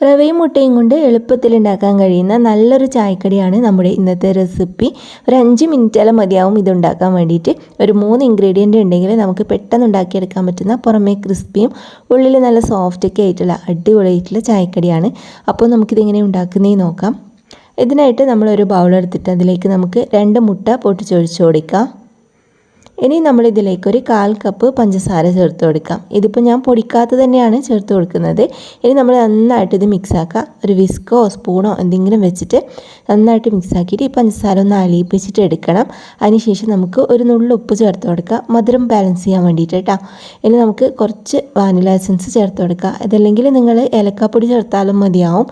റവയും മുട്ടയും കൊണ്ട് എളുപ്പത്തിൽ ഉണ്ടാക്കാൻ കഴിയുന്ന നല്ലൊരു ചായക്കടിയാണ് നമ്മുടെ ഇന്നത്തെ റെസിപ്പി. ഒരു അഞ്ച് മിനിറ്റെല്ലാം മതിയാവും ഇതുണ്ടാക്കാൻ വേണ്ടിയിട്ട്. ഒരു മൂന്ന് ഇൻഗ്രീഡിയന്റ് ഉണ്ടെങ്കിൽ നമുക്ക് പെട്ടെന്ന് ഉണ്ടാക്കിയെടുക്കാൻ പറ്റുന്ന പുറമേ ക്രിസ്പിയും ഉള്ളിൽ നല്ല സോഫ്റ്റൊക്കെ ആയിട്ടുള്ള അടിപൊളിയായിട്ടുള്ള ചായക്കടിയാണ്. അപ്പോൾ നമുക്കിതെങ്ങനെ ഉണ്ടാക്കുന്നേ നോക്കാം. ഇതിനായിട്ട് നമ്മളൊരു ബൗൾ എടുത്തിട്ട് അതിലേക്ക് നമുക്ക് രണ്ട് മുട്ട പൊട്ടിച്ചൊഴിച്ച് കൊടുക്കാം. ഇനി നമ്മൾ ഇതിലേക്ക് ഒരു കാൽ കപ്പ് പഞ്ചസാര ചേർത്ത് കൊടുക്കാം. ഇതിപ്പോൾ ഞാൻ പൊടിക്കാത്ത തന്നെയാണ് ചേർത്ത് കൊടുക്കുന്നത്. ഇനി നമ്മൾ നന്നായിട്ട് ഇത് മിക്സ് ആക്കുക ഒരു വിസ്കോ സ്പൂണോ എന്തെങ്കിലും വെച്ചിട്ട് നന്നായിട്ട് മിക്സ് ആക്കിയിട്ട് ഈ പഞ്ചസാര ഒന്ന് അലിയിപ്പിച്ചിട്ട് എടുക്കണം. അതിനുശേഷം നമുക്ക് ഒരു നുള്ളു ഉപ്പ് ചേർത്ത് കൊടുക്കുക മധുരം ബാലൻസ് ചെയ്യാൻ വേണ്ടിയിട്ട് കേട്ടോ ഇനി നമുക്ക് കുറച്ച് വാനില എസൻസ് ചേർത്ത് കൊടുക്കുക അതല്ലെങ്കിൽ നിങ്ങൾ ഏലക്കാപ്പൊടി ചേർത്താലും മതിയാവും.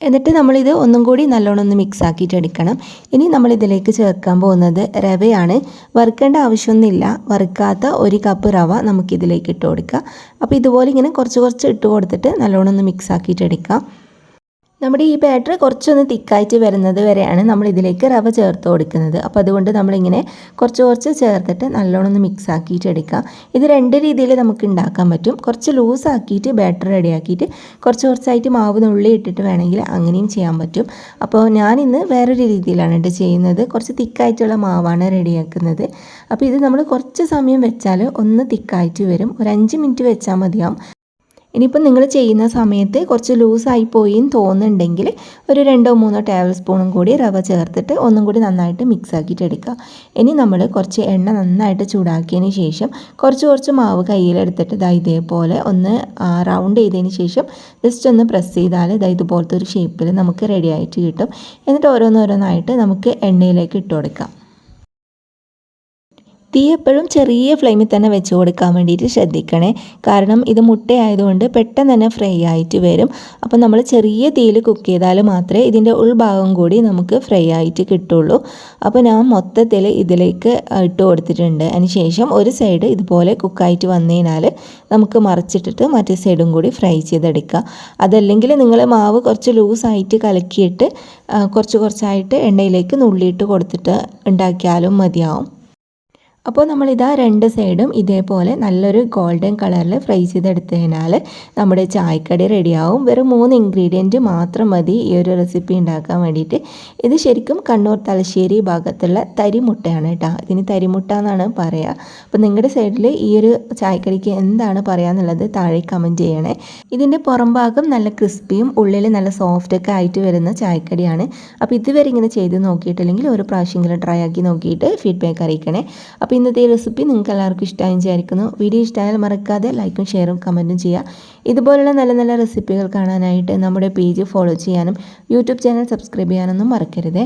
എന്നിട്ട് നമ്മളിത് ഒന്നും കൂടി നല്ലോണം ഒന്ന് മിക്സ് ആക്കിയിട്ട് എടുക്കണം. ഇനി നമ്മളിതിലേക്ക് ചേർക്കാൻ പോകുന്നത് റവയാണ്. വറുക്കേണ്ട ആവശ്യമൊന്നുമില്ല. വറുക്കാത്ത ഒരു കപ്പ് റവ നമുക്കിതിലേക്ക് ഇട്ട് കൊടുക്കുക അപ്പോൾ ഇതുപോലെ ഇങ്ങനെ കുറച്ച് കുറച്ച് ഇട്ട് കൊടുത്തിട്ട് നല്ലോണം ഒന്ന് മിക്സ് ആക്കിയിട്ട് എടുക്കാം. നമ്മുടെ ഈ ബാറ്റർ കുറച്ചൊന്ന് തിക്കായിട്ട് വരുന്നത് വരെയാണ് നമ്മൾ ഇതിലേക്ക് റവ ചേർത്ത് കൊടുക്കുന്നത്. അപ്പോൾ അതുകൊണ്ട് നമ്മളിങ്ങനെ കുറച്ച് കുറച്ച് ചേർത്തിട്ട് നല്ലോണം ഒന്ന് മിക്സ് ആക്കിയിട്ട് എടുക്കാം. ഇത് രണ്ട് രീതിയിൽ നമുക്ക് ഉണ്ടാക്കാൻ പറ്റും. കുറച്ച് ലൂസ് ആക്കിയിട്ട് ബാറ്റർ റെഡിയാക്കിയിട്ട് കുറച്ച് കുറച്ചായിട്ട് മാവ് നുള്ളി ഇട്ടിട്ട് വേണമെങ്കിൽ അങ്ങനെയും ചെയ്യാൻ പറ്റും. അപ്പോൾ ഞാനിന്ന് വേറൊരു രീതിയിലാണ് കേട്ടോ ചെയ്യുന്നത്. കുറച്ച് തിക്കായിട്ടുള്ള മാവാണ് റെഡിയാക്കുന്നത് അപ്പോൾ ഇത് നമ്മൾ കുറച്ച് സമയം വെച്ചാൽ ഒന്ന് തിക്കായിട്ട് വരും. ഒരു അഞ്ച് മിനിറ്റ് വെച്ചാൽ മതിയാവും. ഇനിയിപ്പോൾ നിങ്ങൾ ചെയ്യുന്ന സമയത്ത് കുറച്ച് ലൂസായി പോയി തോന്നുന്നുണ്ടെങ്കിൽ ഒരു രണ്ടോ മൂന്നോ ടേബിൾ സ്പൂണും കൂടി റവ ചേർത്തിട്ട് ഒന്നും കൂടി നന്നായിട്ട് മിക്സ് ആക്കിയിട്ട് എടുക്കുക. ഇനി നമ്മൾ കുറച്ച് എണ്ണ നന്നായിട്ട് ചൂടാക്കിയതിന് ശേഷം കുറച്ച് കുറച്ച് മാവ് കയ്യിലെടുത്തിട്ട് ഇതാ ഇതേപോലെ ഒന്ന് റൗണ്ട് ചെയ്തതിന് ശേഷം ജസ്റ്റ് ഒന്ന് പ്രസ് ചെയ്താൽ ഇതാ ഇതുപോലത്തെ ഒരു ഷേപ്പിൽ നമുക്ക് റെഡി ആയിട്ട് കിട്ടും. എന്നിട്ട് ഓരോന്നോരോന്നായിട്ട് നമുക്ക് എണ്ണയിലേക്ക് ഇട്ട് കൊടുക്കാം. തീ എപ്പോഴും ചെറിയ ഫ്ലെയിമിൽ തന്നെ വെച്ച് കൊടുക്കാൻ വേണ്ടിയിട്ട് ശ്രദ്ധിക്കണേ. കാരണം ഇത് മുട്ടയായതുകൊണ്ട് പെട്ടെന്ന് തന്നെ ഫ്രൈ ആയിട്ട് വരും. അപ്പോൾ നമ്മൾ ചെറിയ തീയിൽ കുക്ക് ചെയ്താൽ മാത്രമേ ഇതിന്റെ ഉൾഭാഗം കൂടി നമുക്ക് ഫ്രൈ ആയിട്ട് കിട്ടുള്ളൂ. അപ്പോൾ ഞാൻ മൊത്തത്തിൽ ഇതിലേക്ക് ഇട്ട് കൊടുത്തിട്ടുണ്ട്. അതിനുശേഷം ഒരു സൈഡ് ഇതുപോലെ കുക്കായിട്ട് വന്നു കഴിഞ്ഞാൽ നമുക്ക് മറിച്ചിട്ടിട്ട് മറ്റേ സൈഡും കൂടി ഫ്രൈ ചെയ്തെടുക്കുക അതല്ലെങ്കിൽ നിങ്ങൾ മാവ് കുറച്ച് ലൂസായിട്ട് കലക്കിയിട്ട് കുറച്ച് കുറച്ചായിട്ട് എണ്ണയിലേക്ക് നുള്ളിയിട്ട് കൊടുത്തിട്ട് ഉണ്ടാക്കിയാലും മതിയാവും. അപ്പോൾ നമ്മളിതാ രണ്ട് സൈഡും ഇതേപോലെ നല്ലൊരു ഗോൾഡൻ കളറിൽ ഫ്രൈ ചെയ്തെടുത്ത് കഴിഞ്ഞാൽ നമ്മുടെ ചായക്കടി റെഡിയാവും. വെറും മൂന്ന് ഇൻഗ്രീഡിയന്റ് മാത്രം മതി ഈ ഒരു റെസിപ്പി ഉണ്ടാക്കാൻ വേണ്ടിയിട്ട്. ഇത് ശരിക്കും കണ്ണൂർ തലശ്ശേരി ഭാഗത്തുള്ള തരിമുട്ടയാണ് കേട്ടോ. ഇതിന് തരിമുട്ട എന്നാണ് പറയുക അപ്പോൾ നിങ്ങളുടെ സൈഡിൽ ഈ ഒരു ചായക്കടിക്ക് എന്താണ് പറയാന്നുള്ളത് താഴെ കമന്റ് ചെയ്യണേ. ഇതിന്റെ പുറം ഭാഗം നല്ല ക്രിസ്പിയും ഉള്ളിൽ നല്ല സോഫ്റ്റൊക്കെ ആയിട്ട് വരുന്ന ചായക്കടിയാണ്. അപ്പോൾ ഇതുവരെ ഇങ്ങനെ ചെയ്ത് നോക്കിയിട്ടില്ലെങ്കിൽ ഒരു പ്രാവശ്യമെങ്കിലും ട്രൈ ആക്കി നോക്കിയിട്ട് ഫീഡ്ബാക്ക് അറിയിക്കണേ. അപ്പോൾ ഇന്നത്തെ ഈ റെസിപ്പി നിങ്ങൾക്ക് എല്ലാവർക്കും ഇഷ്ടമായി വിചാരിക്കുന്നു. വീഡിയോ ഇഷ്ടമായാൽ മറക്കാതെ ലൈക്കും ഷെയറും കമന്റും ചെയ്യുക. ഇതുപോലുള്ള നല്ല നല്ല റെസിപ്പികൾ കാണാനായിട്ട് നമ്മുടെ പേജ് ഫോളോ ചെയ്യാനും യൂട്യൂബ് ചാനൽ സബ്സ്ക്രൈബ് ചെയ്യാനൊന്നും മറക്കരുതേ.